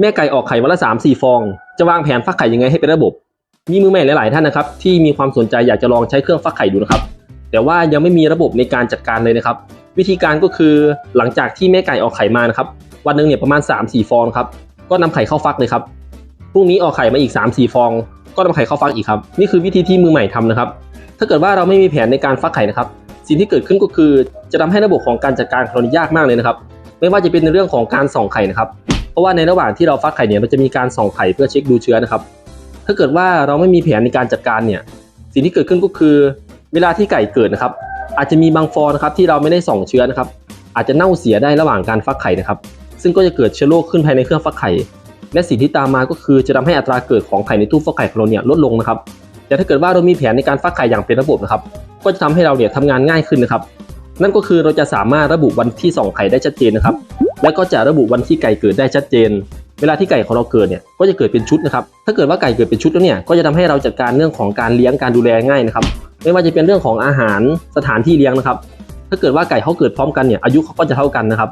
แม่ไก่ออกไข่วันละ3 4 ฟอง จะวางแผนฟักไข่ยังไงให้เป็นระบบ มีมือใหม่หลาย ๆ ท่านนะครับ ที่มีความสนใจอยากจะลองใช้เครื่องฟักไข่ดูนะครับ แต่ว่ายังไม่มีระบบในการจัดการเลยนะครับ วิธีการก็คือหลังจากที่แม่ไก่ออกไข่มานะครับ วันหนึ่งเนี่ยประมาณ 3-4 ฟองครับ ก็นำไข่เข้าฟักเลยครับ พรุ่งนี้ออกไข่มาอีก 3-4 ฟอง ก็นำไข่เข้าฟักอีกครับ นี่คือวิธีที่มือใหม่ทำนะครับ ถ้าเกิดว่าเราไม่มีแผนในการฟักไข่นะครับ สิ่งที่เกิดขึ้นก็คือ จะทำให้ระบบของการจัดการของเรายากมากเลยนะครับ ไม่ว่าจะเป็นในเรื่องของการส่องไข่นะครับ เพราะว่าในระหว่างที่เราฟักไข่เนี่ยเราจะมีการส่องไข่เพื่อเช็คดูเชื้อนะครับ ถ้าเกิดว่าเราไม่มีแผนในการจัดการเนี่ย สิ่งที่เกิดขึ้นก็คือ เวลาที่ไก่เกิดนะครับ อาจจะมีบางฟองนะครับที่เราไม่ได้ส่องเชื้อนะครับ อาจจะเน่าเสียได้ระหว่างการฟักไข่นะครับ ซึ่งก็จะเกิดเชื้อโรคขึ้นภายในเครื่องฟักไข่ และสิ่งที่ตามมาก็คือจะทำให้อัตราเกิดของไข่ในตู้ฟักไข่ของเราเนี่ยลดลงนะครับ แต่ถ้าเกิดว่าเรามีแผนในการฟักไข่อย่างเป็นระบบนะครับ ก็จะทำให้เราเนี่ยทำงานง่ายขึ้นนะครับ นั่นก็คือเราจะสามารถระบุวันที่ส่องไข่ได้ชัดเจนนะครับ และก็จะระบุวันที่ไก่เกิดได้ชัดเจน เวลาที่ไก่ของเราเกิดเนี่ยก็จะเกิดเป็นชุดนะครับ ถ้าเกิดว่าไก่เกิดเป็นชุดแล้วเนี่ยก็จะทำให้เราจัดการเรื่องของการเลี้ยงการดูแลง่ายนะครับไม่ว่าจะเป็นเรื่องของอาหารสถานที่เลี้ยงนะครับ ถ้าเกิดว่าไก่เขาเกิดพร้อมกันเนี่ยอายุเขาก็จะเท่ากันนะครับ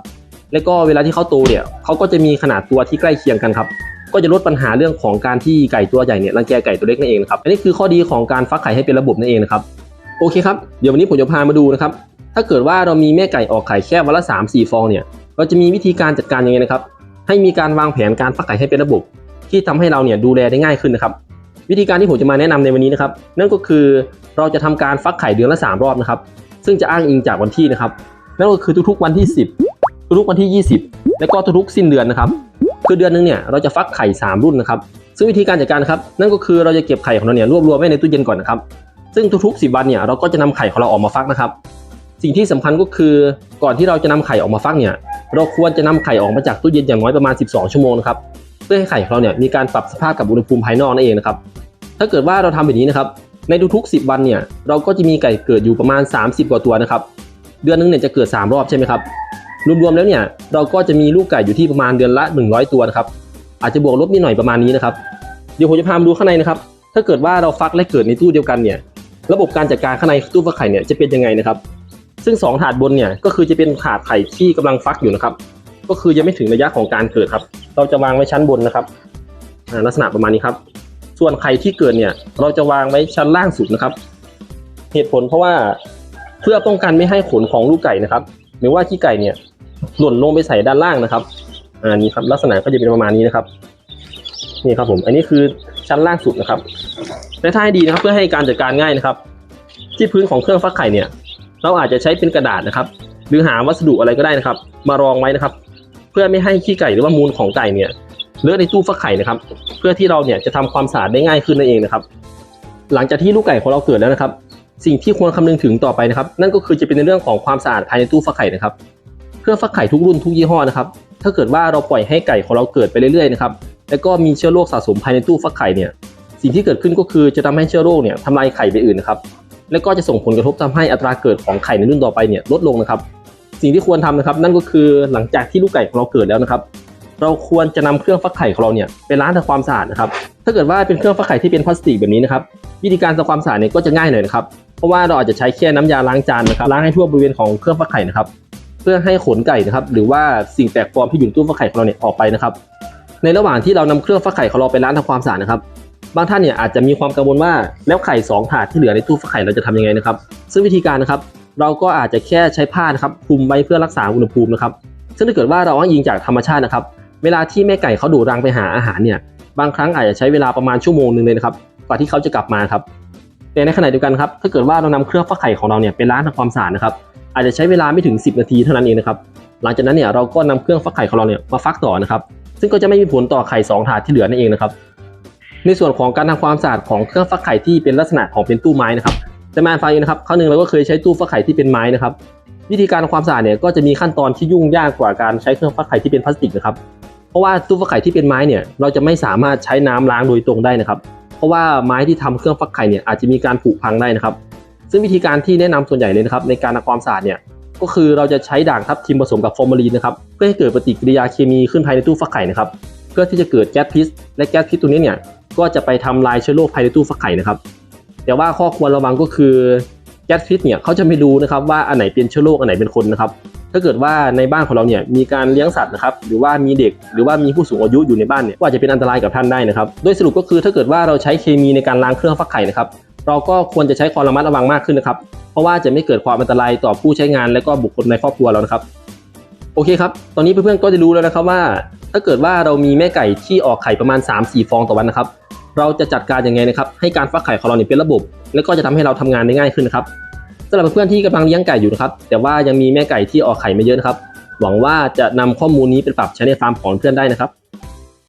แล้วก็เวลาที่เขาโตเนี่ยเขาก็จะมีขนาดตัวที่ใกล้เคียงกันครับก็จะลดปัญหาเรื่องของการที่ไก่ตัวใหญ่เนี่ยรังแกไก่ตัวเล็กนั่นเองนะครับอันนี้คือข้อดีของการฟักไข่ให้เป็นระบบนั่นเองนะครับโอเคครับเดี๋ยววันนี้ผมจะพามาดูนะครับถ้าเกิดว่าเรามีแม่ไก่ออกไข่แค่วันละ3 4ฟองเนี่ย เราจะมีวิธีการจัดการยังไงนะครับ ให้มีการวางแผนการฟักไข่ให้เป็นระบบ ที่ทำให้เราเนี่ยดูแลได้ง่ายขึ้นนะครับ วิธีการที่ผมจะมาแนะนำในวันนี้นะครับ นั่นก็คือเราจะทำการฟักไข่เดือนละ 3 รอบนะครับ ซึ่งจะอ้างอิงจากวันที่นะครับ นั่นก็คือทุกๆวันที่ 10 ทุกๆวันที่ 20 และก็ทุกๆสิ้นเดือนนะครับ คือเดือนหนึงเนี่ยเราจะฟักไข่ 3 รุ่นนะครับ ซึ่งวิธีการจัดการนะครับ นั่นก็คือเราจะเก็บไข่ของเราเนี่ยรวบรวมไว้ในตู้เย็นก่อนนะครับ ซึ่งทุกๆ 10 วันเนี่ยเราก็จะนำไข่ของเราออกมาฟักนะครับ สิ่งที่สำคัญก็คือก่อนที่เราจะนำไข่ออกมาฟักเนี่ย เราควรจะนำไข่ออกมาจากตู้เย็นอย่างน้อยประมาณ 12 ชั่วโมงนะครับเพื่อให้ไข่ของเราเนี่ยมีการปรับสภาพกับอุณหภูมิภายนอกนั่นเองนะครับถ้าเกิดว่าเราทำแบบนี้นะครับในทุกๆ 10 วันเนี่ยเราก็จะมีไก่เกิดอยู่ประมาณ 30 กว่าตัวนะครับเดือนหนึงเนี่ยจะเกิด 3 รอบใช่ไหมครับรวมๆแล้วเนี่ยเราก็จะมีลูกไก่อยู่ที่ประมาณเดือนละ 100 ตัวนะครับอาจจะบวกลบนิดหน่อยประมาณนี้นะครับเดี๋ยวผมจะพามาดูข้างในนะครับถ้าเกิดว่าเราฟักและเกิดในตู้เดียวกันเนี่ยระบบการจัดการข้างในตู้ฟักไข่เนี่ยจะเป็นยังไงนะครับ ซึ่ง 2 ถาดบนเนี่ยก็คือจะเป็นถาดไข่ที่กำลังฟักอยู่นะครับ ก็คือยังไม่ถึงระยะของการเกิดครับ เราจะวางไว้ชั้นบนนะครับลักษณะประมาณนี้ครับ ส่วนไข่ที่เกิดเนี่ยเราจะวางไว้ชั้นล่างสุดนะครับ เหตุผลเพราะว่าเพื่อป้องกันไม่ให้ขนของลูกไก่นะครับ หรือว่าขี้ไก่เนี่ยหล่นลงไปใส่ด้านล่างนะครับอ่านี่ครับลักษณะก็จะเป็นประมาณนี้นะครับนี่ครับผมอันนี้คือชั้นล่างสุดนะครับและถ้าให้ดีนะครับเพื่อให้การจัดการง่ายนะครับ ที่พื้นของเครื่องฟักไข่เนี่ย เราอาจจะใช้เป็นกระดาษนะครับ หรือหาวัสดุอะไรก็ได้นะครับ มารองไว้นะครับ เพื่อไม่ให้ขี้ไก่หรือว่ามูลของไก่เนี่ยเลอะในตู้ฟักไข่นะครับ เพื่อที่เราเนี่ยจะทำความสะอาดได้ง่ายขึ้นนั่นเองนะครับ หลังจากที่ลูกไก่ของเราเกิดแล้วนะครับ สิ่งที่ควรคำนึงถึงต่อไปนะครับ นั่นก็คือจะเป็นในเรื่องของความสะอาดภายในตู้ฟักไข่นะครับเครื่องฟักไข่ทุกรุ่นทุกยี่ห้อนะครับ ถ้าเกิดว่าเราปล่อยให้ไก่ของเราเกิดไปเรื่อยๆนะครับแล้วก็มีเชื้อโรคสะสมภายในตู้ฟักไข่เนี่ย สิ่งที่เกิดขึ้นก็คือจะทำให้เชื้อโรคเนี่ยทำลายไข่ไปอื่นนะครับ แล้วก็จะส่งผลกระทบทำให้อัตราเกิดของไข่ในรุ่นต่อไปเนี่ยลดลงนะครับ สิ่งที่ควรทำนะครับ นั่นก็คือหลังจากที่ลูกไก่ของเราเกิดแล้วนะครับ เราควรจะนำเครื่องฟักไข่ของเราเนี่ยไปล้างทำความสะอาดนะครับ ถ้าเกิดว่าเป็นเครื่องฟักไข่ที่เป็นพลาสติกแบบนี้นะครับวิธีการทำความสะอาดเนี่ยก็จะง่ายหน่อยนะครับเพราะว่าเราอาจจะใช้แค่น้ำยาล้างจานนะครับล้างให้ทั่วบริเวณของเครื่องฟักไข่นะครับเพื่อให้ขนไก่นะครับหรือว่าสิ่งแปลกปลอมที่อยู่ในตู้ฟักไข่ของเราเนี่ยออกไปนะครับ ในระหว่างที่เรานำเครื่องฟักไข่ของเราไปล้างทำความสะอาดนะครับ บางท่านเนี่ยอาจจะมีความกังวลว่าแล้วไข่สองถาดที่เหลือในตู้ฟักไข่เราจะทำยังไงนะครับ ซึ่งวิธีการนะครับ เราก็อาจจะแค่ใช้ผ้านะครับคลุมไว้เพื่อรักษาอุณหภูมินะครับ ซึ่งถ้าเกิดว่าเราอ้างอิงจากธรรมชาตินะครับ เวลาที่แม่ไก่เขาดูดรังไปหาอาหารเนี่ย บางครั้งอาจจะใช้เวลาประมาณชั่วโมงหนึ่งเลยนะครับกว่าที่เขาจะกลับมาครับ แต่ในขณะเดียวกันครับ ถ้าเกิดว่าเรานำเครื่องฟักไข่ของเราเนี่ยไปล้างทำความสะอาดนะครับ อาจจะใช้เวลาไม่ถึง 10 นาทีเท่านั้นเองนะครับ หลังจากนั้นเนี่ยเราก็นำเครื่องฟักไข่ของเราเนี่ยมาฟักต่อนะครับ ซึ่งก็จะไม่มีผลต่อไข่สองถาดที่เหลือนั่นเองนะครับ ในส่วนของการทำความสะอาดของเครื่องฟักไข่ที่เป็นลักษณะของเป็นตู้ไม้นะครับแต่มาฟังนะครับครั้งหนึ่งเราก็เคยใช้ตู้ฟักไข่ที่เป็นไม้นะครับ วิธีการทำความสะอาดเนี่ยก็จะมีขั้นตอนที่ยุ่งยากกว่าการใช้เครื่องฟักไข่ที่เป็นพลาสติกนะครับ เพราะว่าตู้ฟักไข่ที่เป็นไม้เนี่ยเราจะไม่สามารถใช้น้ำล้างโดยตรงได้นะครับ เพราะว่าไม้ที่ทำเครื่องฟักไข่เนี่ยอาจจะมีการผุพังได้นะครับ ซึ่งวิธีการที่แนะนำส่วนใหญ่เลยนะครับในการทำความสะอาดเนี่ยก็คือเราจะใช้ด่างทับทิมผสมกับฟอร์มาลีนนะครับเพื่อให้เกิดปฏิกิริยาเคมีขึ้นภายในตู้ฟักไข่นะครับ เพื่อที่จะเกิดแก๊สพิษและแก๊สพิษตัวนี้เนี่ยก็จะไปทำลายเชื้อโรคภายในตู้ฟักไข่นะครับ แต่ว่าข้อควรระวังก็คือแก๊สพิษเนี่ยเขาจะไม่ดูนะครับว่าอันไหนเป็นเชื้อโรคอันไหนเป็นคนนะครับ ถ้าเกิดว่าในบ้านของเราเนี่ยมีการเลี้ยงสัตว์นะครับหรือว่ามีเด็ก หรือว่ามีผู้สูงอายุอยู่ในบ้านเนี่ยก็อาจจะเป็นอันตรายกับท่านได้นะครับ โดยสรุปก็คือถ้าเกิดว่าเราใช้เคมีในการล้างเครื่องฟักไข่นะครับเราก็ควรจะใช้ความระมัดระวังมากขึ้นนะครับ เพราะว่าจะไม่เกิดความอันตรายต่อผู้ใช้งานและก็บุคคลในครอบครัวเรานะครับ โอเคครับ ตอนนี้เพื่อนๆก็จะรู้แล้วนะครับว่า ถ้าเกิดว่าเรามีแม่ไก่ที่ออกไข่ประมาณ 3-4 ฟองต่อวันนะครับ เราจะจัดการยังไงนะครับ ให้การฟักไข่ของเราเนี่ยเป็นระบบ และก็จะทำให้เราทำงานได้ง่ายขึ้นนะครับสำหรับเพื่อนๆที่กำลังเลี้ยงไก่อยู่นะครับ แต่ว่ายังมีแม่ไก่ที่ออกไข่ไม่เยอะนะครับ หวังว่าจะนำข้อมูลนี้ไปปรับใช้ในฟาร์มของเพื่อนได้นะครับ